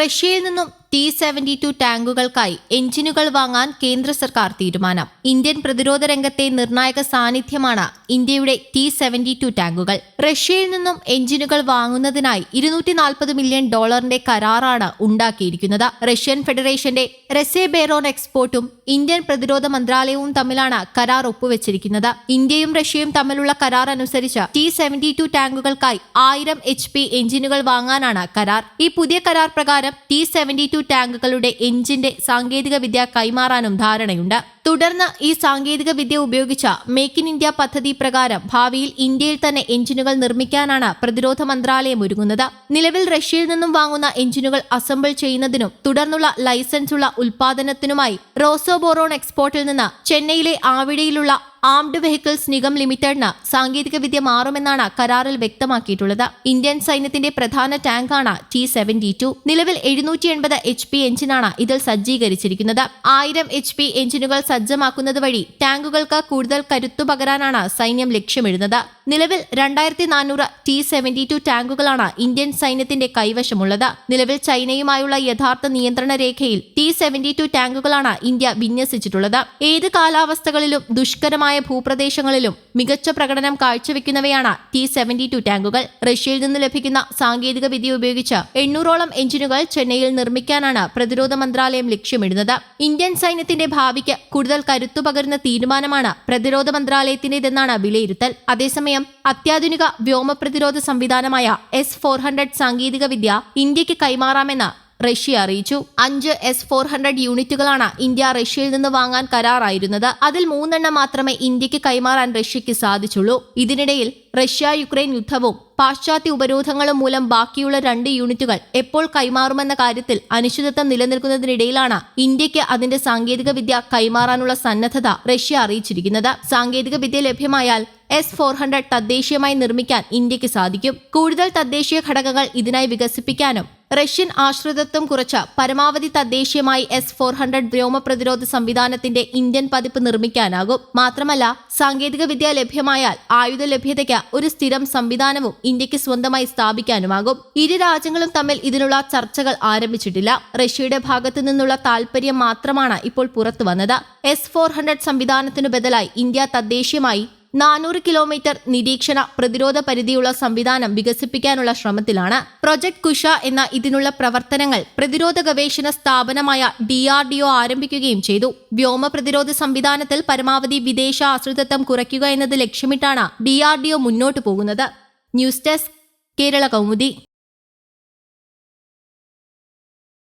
റഷ്യയിൽ നിന്നും T seventy to ടാങ്കുകൾക്കായി എഞ്ചിനുകൾ വാങ്ങാൻ കേന്ദ്ര സർക്കാർ തീരുമാനം. ഇന്ത്യൻ പ്രതിരോധ രംഗത്തെ നിർണായക സാന്നിധ്യമാണ് ഇന്ത്യയുടെ ടി സെവന്റി ടു ടാങ്കുകൾ. റഷ്യയിൽ നിന്നും എഞ്ചിനുകൾ വാങ്ങുന്നതിനായി ഇരുന്നൂറ്റി നാൽപ്പത് മില്യൺ ഡോളറിന്റെ കരാറാണ് ഉണ്ടാക്കിയിരിക്കുന്നത്. റഷ്യൻ ഫെഡറേഷന്റെ റസേ ബേറോൺ എക്സ്പോർട്ടും ഇന്ത്യൻ പ്രതിരോധ മന്ത്രാലയവും തമ്മിലാണ് കരാർ ഒപ്പുവെച്ചിരിക്കുന്നത്. ഇന്ത്യയും റഷ്യയും തമ്മിലുള്ള കരാർ അനുസരിച്ച് ടി സെവന്റി ടു ടാങ്കുകൾക്കായി ആയിരം എച്ച് പി എഞ്ചിനുകൾ വാങ്ങാനാണ് കരാർ. ഈ പുതിയ കരാർ പ്രകാരം ടി സെവന്റി ടു ടാങ്കുകളുടെ എഞ്ചിന്റെ സാങ്കേതികവിദ്യ കൈമാറാനും ധാരണയുണ്ട്. തുടർന്ന് ഈ സാങ്കേതിക വിദ്യ ഉപയോഗിച്ച മേക്ക് ഇൻ ഇന്ത്യ പദ്ധതി പ്രകാരം ഭാവിയിൽ ഇന്ത്യയിൽ തന്നെ എഞ്ചിനുകൾ നിർമ്മിക്കാനാണ് പ്രതിരോധ മന്ത്രാലയം ഒരുങ്ങുന്നത്. നിലവിൽ റഷ്യയിൽ നിന്നും വാങ്ങുന്ന എഞ്ചിനുകൾ അസംബിൾ ചെയ്യുന്നതിനും തുടർന്നുള്ള ലൈസൻസുള്ള ഉൽപാദനത്തിനുമായി റോസോബോറോൺ എക്സ്പോർട്ടിൽ നിന്ന് ചെന്നൈയിലെ ആവിടയിലുള്ള ആംഡ് വെഹിക്കിൾസ് നിഗം ലിമിറ്റഡിന് സാങ്കേതിക വിദ്യ മാറുമെന്നാണ് കരാറിൽ വ്യക്തമാക്കിയിട്ടുള്ളത്. ഇന്ത്യൻ സൈന്യത്തിന്റെ പ്രധാന ടാങ്കാണ് ടി സെവന്റി ടു. നിലവിൽ എഴുന്നൂറ്റി എൺപത് എച്ച് പി എഞ്ചിനാണ് ഇതിൽ സജ്ജീകരിച്ചിരിക്കുന്നത്. ആയിരം എച്ച് പി എഞ്ചിനുകൾ സജ്ജമാക്കുന്നത് വഴി ടാങ്കുകൾക്ക് കൂടുതൽ കരുത്തു പകരാനാണ് സൈന്യം ലക്ഷ്യമിടുന്നത്. നിലവിൽ രണ്ടായിരത്തി നാനൂറ് ടി സെവന്റി ടു ടാങ്കുകളാണ് ഇന്ത്യൻ സൈന്യത്തിന്റെ കൈവശമുള്ളത്. നിലവിൽ ചൈനയുമായുള്ള യഥാർത്ഥ നിയന്ത്രണ രേഖയിൽ ടി സെവന്റി ടു ടാങ്കുകളാണ് ഇന്ത്യ വിന്യസിച്ചിട്ടുള്ളത്. ഏത് കാലാവസ്ഥകളിലും ദുഷ്കരമായ ഭൂപ്രദേശങ്ങളിലും മികച്ച പ്രകടനം കാഴ്ചവെക്കുന്നവയാണ് ടി സെവന്റി ടു ടാങ്കുകൾ. റഷ്യയിൽ നിന്ന് ലഭിക്കുന്ന സാങ്കേതിക വിദ്യ ഉപയോഗിച്ച് എണ്ണൂറോളം എഞ്ചിനുകൾ ചെന്നൈയിൽ നിർമ്മിക്കാനാണ് പ്രതിരോധ മന്ത്രാലയം ലക്ഷ്യമിടുന്നത്. ഇന്ത്യൻ സൈന്യത്തിന്റെ ഭാവിക്ക് കൂടുതൽ കരുത്തു പകരുന്ന തീരുമാനമാണ് പ്രതിരോധ മന്ത്രാലയത്തിന്റേതെന്നാണ് വിലയിരുത്തൽ. അതേസമയം അത്യാധുനിക വ്യോമ പ്രതിരോധ സംവിധാനമായ എസ് ഫോർ ഹൺഡ്രഡ് സാങ്കേതിക വിദ്യ ഇന്ത്യയ്ക്ക് കൈമാറാമെന്ന് റഷ്യ അറിയിച്ചു. അഞ്ച് എസ് ഫോർ ഹൺഡ്രഡ് യൂണിറ്റുകളാണ് ഇന്ത്യ റഷ്യയിൽ നിന്ന് വാങ്ങാൻ കരാറായിരുന്നത്. അതിൽ മൂന്നെണ്ണം മാത്രമേ ഇന്ത്യയ്ക്ക് കൈമാറാൻ റഷ്യയ്ക്ക് സാധിച്ചുള്ളൂ. ഇതിനിടയിൽ റഷ്യ യുക്രൈൻ യുദ്ധവും പാശ്ചാത്യ ഉപരോധങ്ങളും മൂലം ബാക്കിയുള്ള രണ്ട് യൂണിറ്റുകൾ എപ്പോൾ കൈമാറുമെന്ന കാര്യത്തിൽ അനിശ്ചിതത്വം നിലനിൽക്കുന്നതിനിടയിലാണ് ഇന്ത്യയ്ക്ക് അതിന്റെ സാങ്കേതിക വിദ്യ കൈമാറാനുള്ള സന്നദ്ധത റഷ്യ അറിയിച്ചിരിക്കുന്നത്. സാങ്കേതിക വിദ്യ ലഭ്യമായാൽ എസ് ഫോർ ഹൺഡ്രഡ് തദ്ദേശീയമായി നിർമ്മിക്കാൻ ഇന്ത്യയ്ക്ക് സാധിക്കും. കൂടുതൽ തദ്ദേശീയ ഘടകങ്ങൾ ഇതിനായി വികസിപ്പിക്കാനും റഷ്യൻ ആശ്രിതത്വം കുറച്ച പരമാവധി തദ്ദേശീയമായി എസ് ഫോർ ഹൺഡ്രഡ് വ്യോമ പ്രതിരോധ സംവിധാനത്തിന്റെ ഇന്ത്യൻ പതിപ്പ് നിർമ്മിക്കാനാകും. മാത്രമല്ല സാങ്കേതിക വിദ്യ ലഭ്യമായാൽ ആയുധ ലഭ്യതയ്ക്ക് ഒരു സ്ഥിരം സംവിധാനവും ഇന്ത്യയ്ക്ക് സ്വന്തമായി സ്ഥാപിക്കാനുമാകും. ഇരു രാജ്യങ്ങളും തമ്മിൽ ഇതിനുള്ള ചർച്ചകൾ ആരംഭിച്ചിട്ടില്ല. റഷ്യയുടെ ഭാഗത്തു നിന്നുള്ള താൽപര്യം മാത്രമാണ് ഇപ്പോൾ പുറത്തു വന്നത് എസ് ഫോർ ഹൺഡ്രഡ് സംവിധാനത്തിനു ബദലായി ഇന്ത്യ തദ്ദേശീയമായി നാനൂറ് കിലോമീറ്റർ നിരീക്ഷണ പ്രതിരോധ പരിധിയുള്ള സംവിധാനം വികസിപ്പിക്കാനുള്ള ശ്രമത്തിലാണ് പ്രൊജക്ട് കുഷ എന്ന ഇതിനുള്ള പ്രവർത്തനങ്ങൾ പ്രതിരോധ ഗവേഷണ സ്ഥാപനമായ ഡി ആർ ഡി ഒ ആരംഭിക്കുകയും ചെയ്തു. വ്യോമ പ്രതിരോധ സംവിധാനത്തിൽ പരമാവധി വിദേശ ആശ്രിതത്വം കുറയ്ക്കുക എന്നത് ലക്ഷ്യമിട്ടാണ് ഡി ആർ ഡി ഒ മുന്നോട്ടു പോകുന്നത്. News desk Kerala Kaumudi.